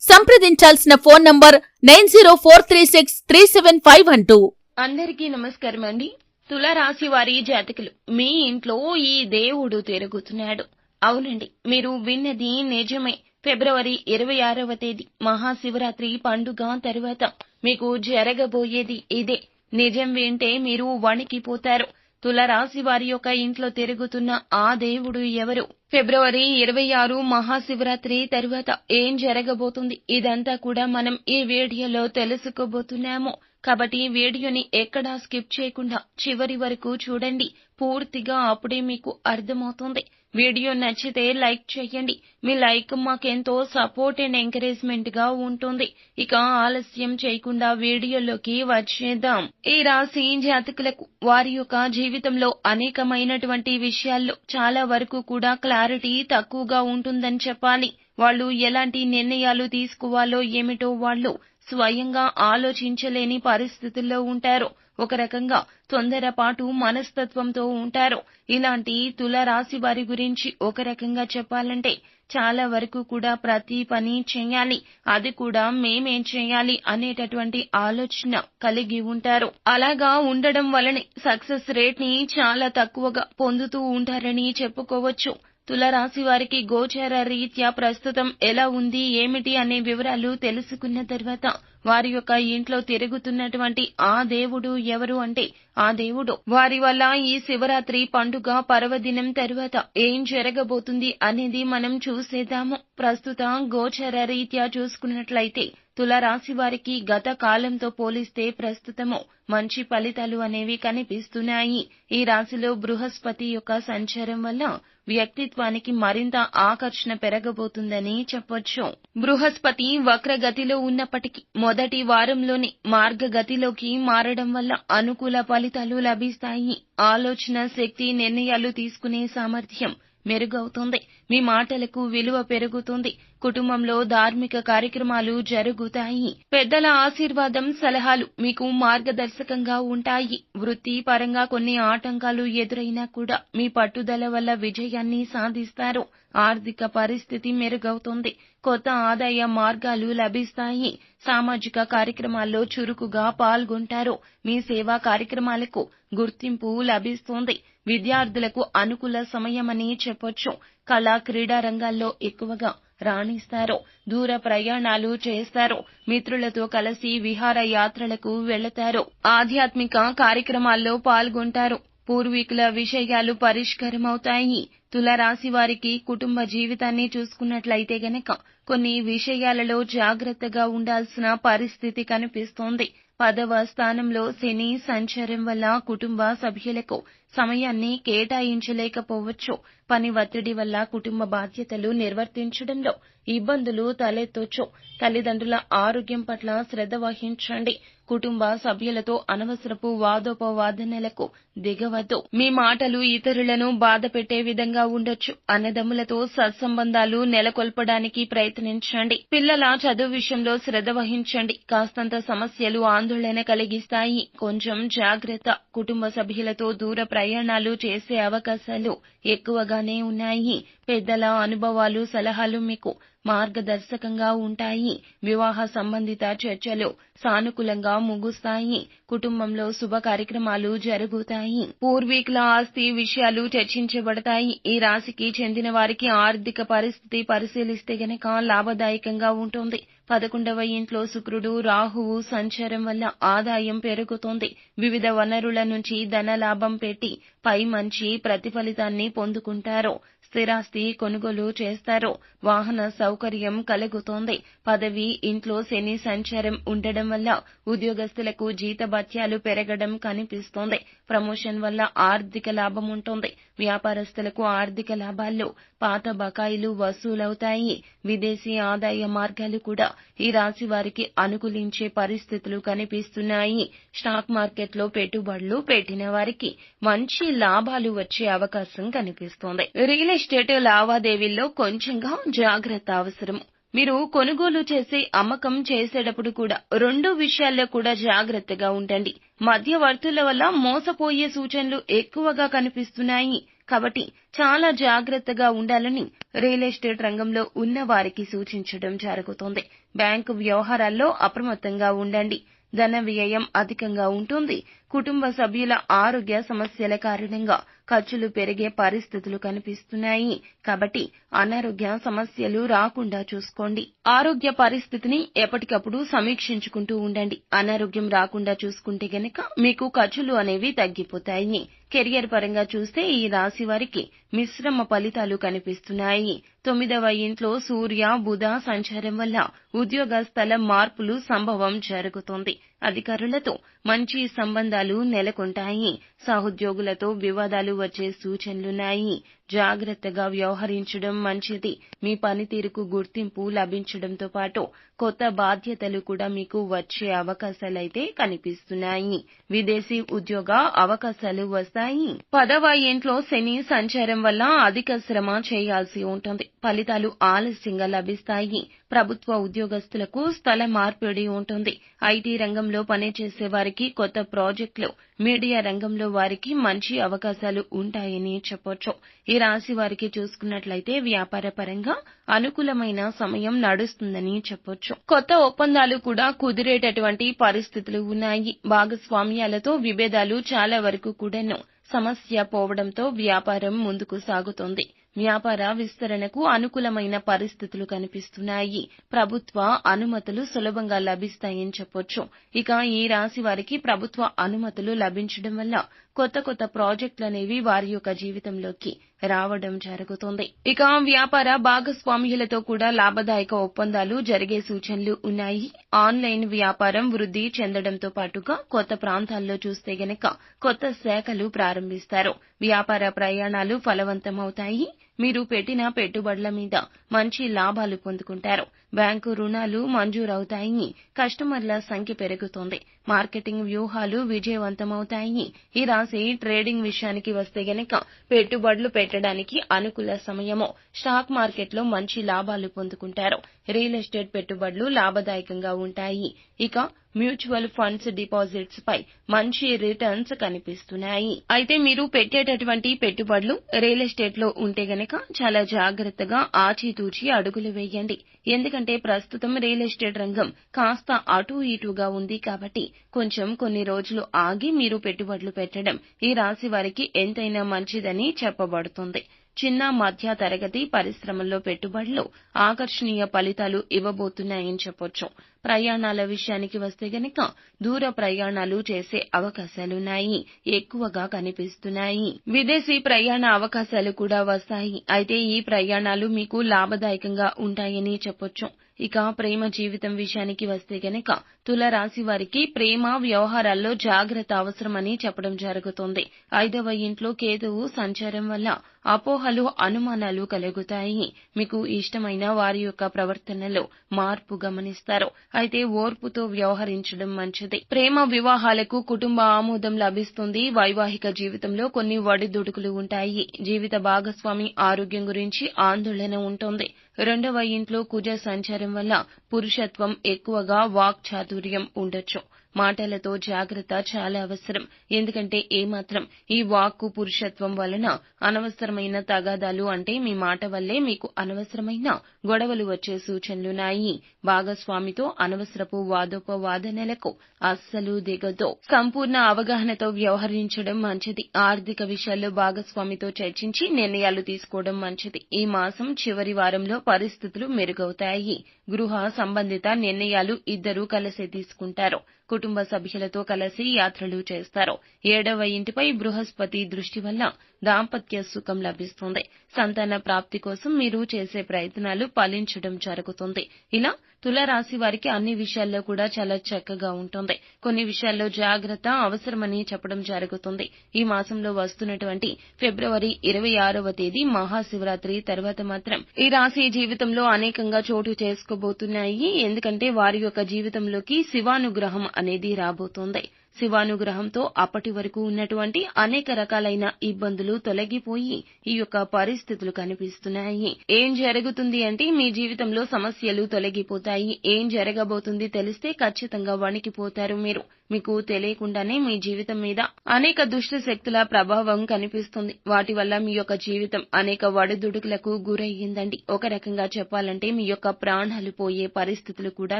సంప్రదించాల్సిన phone number nine zero four three six three seven five one two. అందరికీ నమస్కారం అండి. తులరాశి వారి జాతకులు. మీ ఇంట్లో ఈ దేవుడు తిరుగుతున్నాడు. అవునండి మీరు విన్నది నిజమే. ఫిబ్రవరి ఇరవై ఆరవ తేదీ మహాశివరాత్రి పండుగ తరువాత మీకు జరగబోయేది ఇదే. నిజం వింటే మీరు వణికిపోతారు. తులరాశి వారి యొక్క ఇంట్లో తిరుగుతున్న ఆ దేవుడు ఎవరు? ఫిబ్రవరి ఇరవై ఆరు మహాశివరాత్రి తరువాత ఏం జరగబోతుంది? ఇదంతా కూడా మనం ఈ వీడియోలో తెలుసుకోబోతున్నాము. కాబట్టి వీడియోని ఎక్కడా స్కిప్ చేయకుండా చివరి వరకు చూడండి. పూర్తిగా అప్పుడే మీకు అర్థమవుతుంది. వీడియో నచ్చితే లైక్ చేయండి. మీ లైక్ మాకెంతో సపోర్ట్ అండ్ ఎంకరేజ్మెంట్గా ఉంటుంది. ఇక ఆలస్యం చేయకుండా వీడియోలోకి వచ్చేద్దాం. ఈ రాశి జాతకులకు వారి యొక్క జీవితంలో అనేకమైనటువంటి విషయాల్లో చాలా వరకు కూడా క్లారిటీ తక్కువగా ఉంటుందని చెప్పాలి. వాళ్ళు ఎలాంటి నిర్ణయాలు తీసుకోవాలో ఏమిటో వాళ్ళు స్వయంగా ఆలోచించలేని పరిస్థితుల్లో ఉంటారు. ఒక రకంగా తొందరపాటు మనస్తత్వంతో ఉంటారు. ఇలాంటి తులరాశి వారి గురించి ఒక రకంగా చెప్పాలంటే చాలా వరకు కూడా ప్రతి పని చేయాలి. అది కూడా మేమేం చేయాలి అనేటటువంటి ఆలోచన కలిగి ఉంటారు. అలాగా ఉండడం వలనే సక్సెస్ రేట్ని చాలా తక్కువగా పొందుతూ ఉంటారని చెప్పుకోవచ్చు. తులరాశి వారికి గోచార రీత్యా ప్రస్తుతం ఎలా ఉంది ఏమిటి అనే వివరాలు తెలుసుకున్న తర్వాత వారి యొక్క ఇంట్లో తిరుగుతున్నటువంటి ఆ దేవుడు ఎవరు అంటే ఆ దేవుడు. వారి వల్ల ఈ శివరాత్రి పండుగ పర్వదినం తరువాత ఏం జరగబోతుంది అనేది మనం చూసేద్దాము. ప్రస్తుతం గోచర రీత్యా చూసుకున్నట్లయితే తులరాశి వారికి గత కాలంతో పోలిస్తే ప్రస్తుతము మంచి ఫలితాలు అనేవి కనిపిస్తున్నాయి. ఈ రాశిలో బృహస్పతి యొక్క సంచారం వల్ల వ్యక్తిత్వానికి మరింత ఆకర్షణ పెరగబోతుందని చెప్పొచ్చు. బృహస్పతి వక్రగతిలో ఉన్నప్పటికీ మొదటి వారంలోనే మార్గగతిలోకి మారడం వల్ల అనుకూల ఫలితాలు లభిస్తాయి. ఆలోచన శక్తి నిర్ణయాలు తీసుకునే సామర్థ్యం మెరుగవుతుంది. మీ మాటలకు విలువ పెరుగుతుంది. కుటుంబంలో ధార్మిక కార్యక్రమాలు జరుగుతాయి. పెద్దల ఆశీర్వాదం సలహాలు మీకు మార్గదర్శకంగా ఉంటాయి. వృత్తి పరంగా కొన్ని ఆటంకాలు ఎదురైనా కూడా మీ పట్టుదల వల్ల విజయాన్ని సాధిస్తారు. ఆర్థిక పరిస్థితి మెరుగవుతుంది. కొత్త ఆదాయ మార్గాలు లభిస్తాయి. సామాజిక కార్యక్రమాల్లో చురుకుగా పాల్గొంటారు. మీ సేవా కార్యక్రమాలకు గుర్తింపు లభిస్తుంది. విద్యార్థులకు అనుకూల సమయమని చెప్పొచ్చు. కళా క్రీడా రంగాల్లో ఎక్కువగా రాణిస్తారు. దూర ప్రయాణాలు చేస్తారు. మిత్రులతో కలిసి విహార యాత్రలకు వెళతారు. ఆధ్యాత్మిక కార్యక్రమాల్లో పాల్గొంటారు. పూర్వీకుల విషయాలు పరిష్కారమవుతాయి. తులరాశి వారికి కుటుంబ జీవితాన్ని చూసుకున్నట్లయితే గనక కొన్ని విషయాలలో జాగ్రత్తగా ఉండాల్సిన పరిస్థితి కనిపిస్తోంది. పదవ స్థానంలో శని సంచారం వల్ల కుటుంబ సభ్యులకు సమయాన్ని కేటాయించలేకపోవచ్చు. పని ఒత్తిడి వల్ల కుటుంబ బాధ్యతలు నిర్వర్తించడంలో ఇబ్బందులు తలెత్తొచ్చు. తల్లిదండ్రుల ఆరోగ్యం పట్ల శ్రద్ధ వహించండి. కుటుంబ సభ్యులతో అనవసరపు వాదోపవాదనలకు దిగవద్దు. మీ మాటలు ఇతరులను బాధ పెట్టే విధంగా ఉండొచ్చు. అన్నదమ్ములతో సత్సంబంధాలు నెలకొల్పడానికి ప్రయత్నించండి. పిల్లల చదువు విషయంలో శ్రద్ధ వహించండి. కాస్తంత సమస్యలు ఆందోళన కలిగిస్తాయి. కొంచెం జాగ్రత్త. కుటుంబ సభ్యులతో దూర ప్రయాణాలు చేసే అవకాశాలు ఎక్కువగానే ఉన్నాయి. పెద్దల అనుభవాలు సలహాలు మీకు మార్గదర్శకంగా ఉంటాయి. వివాహ సంబంధిత చర్చలు సానుకూలంగా ముగుస్తాయి. కుటుంబంలో శుభ కార్యక్రమాలు జరుగుతాయి. పూర్వీకుల ఆస్తి విషయాలు చర్చించబడతాయి. ఈ రాశికి చెందిన వారికి ఆర్థిక పరిస్థితి పరిశీలిస్తే గనక లాభదాయకంగా ఉంటుంది. పదకొండవ ఇంట్లో శుక్రుడు రాహువు సంచారం వల్ల ఆదాయం పెరుగుతోంది. వివిధ వనరుల నుంచి ధన లాభం పెట్టి పై మంచి ప్రతిఫలితాన్ని పొందుకుంటారు. స్థిరాస్తి కొనుగోలు చేస్తారు. వాహన సౌకర్యం కలుగుతోంది. పదవి ఇంట్లో శని సంచారం ఉండడం వల్ల ఉద్యోగస్తులకు జీతభత్యాలు పెరగడం కనిపిస్తోంది. ప్రమోషన్ వల్ల ఆర్థిక లాభం ఉంటుంది. వ్యాపారస్తులకు ఆర్థిక లాభాల్లో పాత బకాయిలు వసూలవుతాయి. విదేశీ ఆదాయ మార్గాలు కూడా ఈ రాశి వారికి అనుకూలించే పరిస్థితులు కనిపిస్తున్నాయి. స్టాక్ మార్కెట్లో పెట్టుబడులు పెట్టిన వారికి మంచి లాభాలు వచ్చే అవకాశం కనిపిస్తోంది. రియల్ ఎస్టేట్ లావాదేవీల్లో కొంచెంగా జాగ్రత్త అవసరం. మీరు కొనుగోలు చేసే అమ్మకం చేసేటప్పుడు కూడా రెండు విషయాల్లో కూడా జాగ్రత్తగా ఉండండి. మధ్యవర్తుల వల్ల మోసపోయే సూచనలు ఎక్కువగా కనిపిస్తున్నాయి. కాబట్టి చాలా జాగ్రత్తగా ఉండాలని రియల్ ఎస్టేట్ రంగంలో ఉన్న వారికి సూచించడం జరుగుతోంది. బ్యాంకు వ్యవహారాల్లో అప్రమత్తంగా ఉండండి. ధన వ్యయం అధికంగా ఉంటుంది. కుటుంబ సభ్యుల ఆరోగ్య సమస్యల కారణంగా ఖర్చులు పెరిగే పరిస్థితులు కనిపిస్తున్నాయి. కాబట్టి అనారోగ్య సమస్యలు రాకుండా చూసుకోండి. ఆరోగ్య పరిస్థితిని ఎప్పటికప్పుడు సమీక్షించుకుంటూ ఉండండి. అనారోగ్యం రాకుండా చూసుకుంటే గనక మీకు ఖర్చులు అనేవి తగ్గిపోతాయి. కెరియర్ పరంగా చూస్తే ఈ రాశి వారికి మిశ్రమ ఫలితాలు కనిపిస్తున్నాయి. తొమ్మిదవ ఇంట్లో సూర్య బుధ సంచారం వల్ల ఉద్యోగ స్థల మార్పులు సంభవం జరుగుతోంది. అధికారులతో మంచి సంబంధాలు నెలకొంటాయి. సహోద్యోగులతో వివాదాలు వచ్చే సూచనలున్నాయి. జాగ్రత్తగా వ్యవహరించడం మంచిది. మీ పనితీరుకు గుర్తింపు లభించడంతో పాటు కొత్త బాధ్యతలు కూడా మీకు వచ్చే అవకాశాలైతే కనిపిస్తున్నాయి. విదేశీ ఉద్యోగ అవకాశాలు వస్తాయి. పదవ ఇంట్లో శని సంచారం వల్ల అధిక శ్రమ చేయాల్సి ఉంటుంది. ఫలితాలు ఆలస్యంగా లభిస్తాయి. ప్రభుత్వ ఉద్యోగస్తులకు స్థల మార్పిడి ఉంటుంది. ఐటీ రంగంలో పనిచేసే వారికి కొత్త ప్రాజెక్టులు మీడియా రంగంలో వారికి మంచి అవకాశాలు ఉంటాయని చెప్పొచ్చు. ఈ రాశి వారికి చూసుకున్నట్లయితే వ్యాపార పరంగా అనుకూలమైన సమయం నడుస్తుందని చెప్పొచ్చు. కొత్త ఒప్పందాలు కూడా కుదిరేటటువంటి పరిస్థితులు ఉన్నాయి. భాగస్వామ్యాలతో విభేదాలు చాలా వరకు కూడాను సమస్య పోవడంతో వ్యాపారం ముందుకు సాగుతోంది. వ్యాపార విస్తరణకు అనుకూలమైన పరిస్థితులు కనిపిస్తున్నాయి. ప్రభుత్వ అనుమతులు సులభంగా లభిస్తాయని చెప్పొచ్చు. ఇక ఈ రాశి వారికి ప్రభుత్వ అనుమతులు లభించడం వల్ల కొత్త కొత్త ప్రాజెక్టులు అనేవి వారి యొక్క జీవితంలోకి రావడం జరుగుతుంది. ఇక వ్యాపార భాగస్వామ్యులతో కూడా లాభదాయక ఒప్పందాలు జరిగే సూచనలు ఉన్నాయి. ఆన్లైన్ వ్యాపారం వృద్ధి చెందడంతో పాటుగా కొత్త ప్రాంతాల్లో చూస్తే గనక కొత్త శాఖలు ప్రారంభిస్తారు. వ్యాపార ప్రయాణాలు ఫలవంతమవుతాయి. మీరు పెట్టిన పెట్టుబడుల మీద మంచి లాభాలు పొందుకుంటారు. బ్యాంకు రుణాలు మంజూరవుతాయి. కస్టమర్ల సంఖ్య పెరుగుతోంది. మార్కెటింగ్ వ్యూహాలు విజయవంతమవుతాయి. ఈ రాశి ట్రేడింగ్ విషయానికి వస్తే గనక పెట్టుబడులు పెట్టడానికి అనుకూల సమయము. స్టాక్ మార్కెట్లో మంచి లాభాలు పొందుకుంటారు. రియల్ ఎస్టేట్ పెట్టుబడులు లాభదాయకంగా ఉంటాయి. ఇక మ్యూచువల్ ఫండ్స్ డిపాజిట్స్ పై మంచి రిటర్న్స్ కనిపిస్తున్నాయి. అయితే మీరు పెట్టేటటువంటి పెట్టుబడులు రియల్ ఎస్టేట్లో ఉంటే గనక చాలా జాగ్రత్తగా ఆచితూచి అడుగులు వేయండి. ఎందుకంటే ప్రస్తుతం రియల్ ఎస్టేట్ రంగం కాస్త అటూ ఇటూగా ఉంది కాబట్టి కొంచెం కొన్ని రోజులు ఆగి మీరు పెట్టుబడులు పెట్టడం ఈ రాశి వారికి ఎంతైనా మంచిదని చెప్పబడుతుంది. చిన్న మధ్య తరగతి పరిశ్రమల్లో పెట్టుబడులు ఆకర్షణీయ ఫలితాలు ఇవ్వబోతున్నాయని చెప్పొచ్చు. ప్రయాణాల విషయానికి వస్తే గనక దూర ప్రయాణాలు చేసే అవకాశాలున్నాయి. ఎక్కువగా కనిపిస్తున్నాయి. విదేశీ ప్రయాణ అవకాశాలు కూడా వస్తాయి. అయితే ఈ ప్రయాణాలు మీకు లాభదాయకంగా ఉంటాయని చెప్పొచ్చు. ఇక ప్రేమ జీవితం విషయానికి వస్తే గనక తులరాశి వారికి ప్రేమ వ్యవహారాల్లో జాగ్రత్త అవసరమని చెప్పడం జరుగుతుంది. ఐదవ ఇంట్లో కేతువు సంచారం వల్ల అపోహలు అనుమానాలు కలుగుతాయి. మీకు ఇష్టమైన వారి యొక్క ప్రవర్తనలో మార్పు గమనిస్తారు. అయితే ఓర్పుతో వ్యవహరించడం మంచిది. ప్రేమ వివాహాలకు కుటుంబ ఆమోదం లభిస్తుంది. వైవాహిక జీవితంలో కొన్ని ఒడిదుడుకులు ఉంటాయి. జీవిత భాగస్వామి ఆరోగ్యం గురించి ఆందోళన ఉంటుంది. రెండవ ఇంట్లో కుజ సంచారం వల్ల పురుషత్వం ఎక్కువగా వాక్ చాతుర్యం ఉండొచ్చు. మాటలతో జాగ్రత్త చాలా అవసరం. ఎందుకంటే ఏమాత్రం ఈ వాక్కు పురుషత్వం వలన అనవసరమైన తగాదాలు అంటే మీ మాట వల్లే మీకు అనవసరమైన గొడవలు వచ్చే సూచనలున్నాయి భాగస్వామితో అనవసరపు వాదోపవాదనలకు అస్సలు దిగదు. సంపూర్ణ అవగాహనతో వ్యవహరించడం మంచిది. ఆర్థిక విషయాల్లో భాగస్వామితో చర్చించి నిర్ణయాలు తీసుకోవడం మంచిది. ఈ మాసం చివరి వారంలో పరిస్థితులు మెరుగవుతాయి. గృహ సంబంధిత నిర్ణయాలు ఇద్దరూ కలిసి తీసుకుంటారు. కుటుంబ సభ్యులతో కలిసి యాత్రలు చేస్తారు. ఏడవ ఇంటిపై బృహస్పతి దృష్టి వల్ల దాంపత్య సుఖం లభిస్తుంది. సంతాన ప్రాప్తి కోసం మీరు చేసే ప్రయత్నాలు ఫలించడం జరుగుతుంది. ఇలా తులారాశి వారికి అన్ని విషయాల్లో కూడా చాలా చక్కగా ఉంటుంది. కొన్ని విషయాల్లో జాగ్రత్త అవసరమని చెప్పడం జరుగుతుంది. ఈ మాసంలో వస్తున్నటువంటి ఫిబ్రవరి ఇరవై ఆరవ తేదీ మహాశివరాత్రి తర్వాత మాత్రం ఈ రాశి జీవితంలో అనేకంగా చోటు చేసుకోబోతున్నాయి. ఎందుకంటే వారి యొక్క జీవితంలోకి శివానుగ్రహం అనేది రాబోతోంది. శివానుగ్రహంతో అప్పటి వరకు ఉన్నటువంటి అనేక రకాలైన ఇబ్బందులు తొలగిపోయి ఈ యొక్క పరిస్థితులు కనిపిస్తున్నాయి. ఏం జరుగుతుంది అంటే మీ జీవితంలో సమస్యలు తొలగిపోతాయి. ఏం జరగబోతుంది తెలిస్తే ఖచ్చితంగా వణికిపోతారు మీరు. మీకు తెలియకుండానే మీ జీవితం మీద అనేక దుష్ట శక్తుల ప్రభావం కనిపిస్తుంది. వాటి వల్ల మీ యొక్క జీవితం అనేక వడుదుడుకులకు గురయ్యిందండి. ఒక రకంగా చెప్పాలంటే మీ యొక్క ప్రాణాలు పోయే పరిస్థితులు కూడా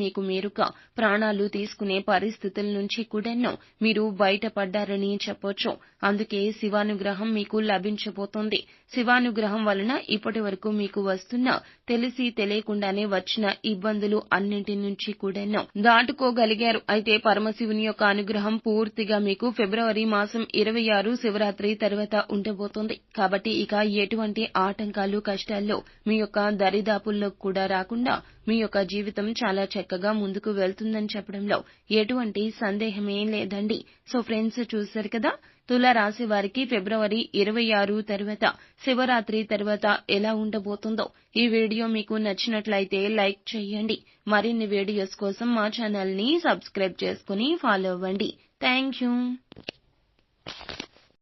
మీకు మీరుగా ప్రాణాలు తీసుకునే పరిస్థితుల నుంచి కూడాను మీరు బయటపడ్డారని చెప్పొచ్చు. అందుకే శివానుగ్రహం మీకు లభించబోతోంది. శివానుగ్రహం వలన ఇప్పటి వరకు మీకు వస్తున్న తెలిసి తెలియకుండానే వచ్చిన ఇబ్బందులు అన్నింటి నుంచి కూడాను దాటుకోగలిగారు. అయితే పరమశివుని యొక్క అనుగ్రహం పూర్తిగా మీకు ఫిబ్రవరి మాసం ఇరవై ఆరు శివరాత్రి తర్వాత ఉండబోతోంది. కాబట్టి ఇక ఎటువంటి ఆటంకాలు కష్టాల్లో మీ యొక్క దరిదాపుల్లో కూడా రాకుండా మీ యొక్క జీవితం చాలా చక్కగా ముందుకు వెళ్తుందని చెప్పడంలో ఎటువంటి సందేహమేం లేదండి. సో ఫ్రెండ్స్ చూశారు కదా? తుల రాశి వారికి ఫిబ్రవరి ఇరవై ఆరు తర్వాత శివరాత్రి తర్వాత ఎలా ఉండబోతుందో ఈ వీడియో మీకు నచ్చినట్లయితే లైక్ చేయండి. మరిన్ని వీడియోస్ కోసం మా ఛానల్ని సబ్స్క్రైబ్ చేసుకుని ఫాలో అవ్వండి. Thank you.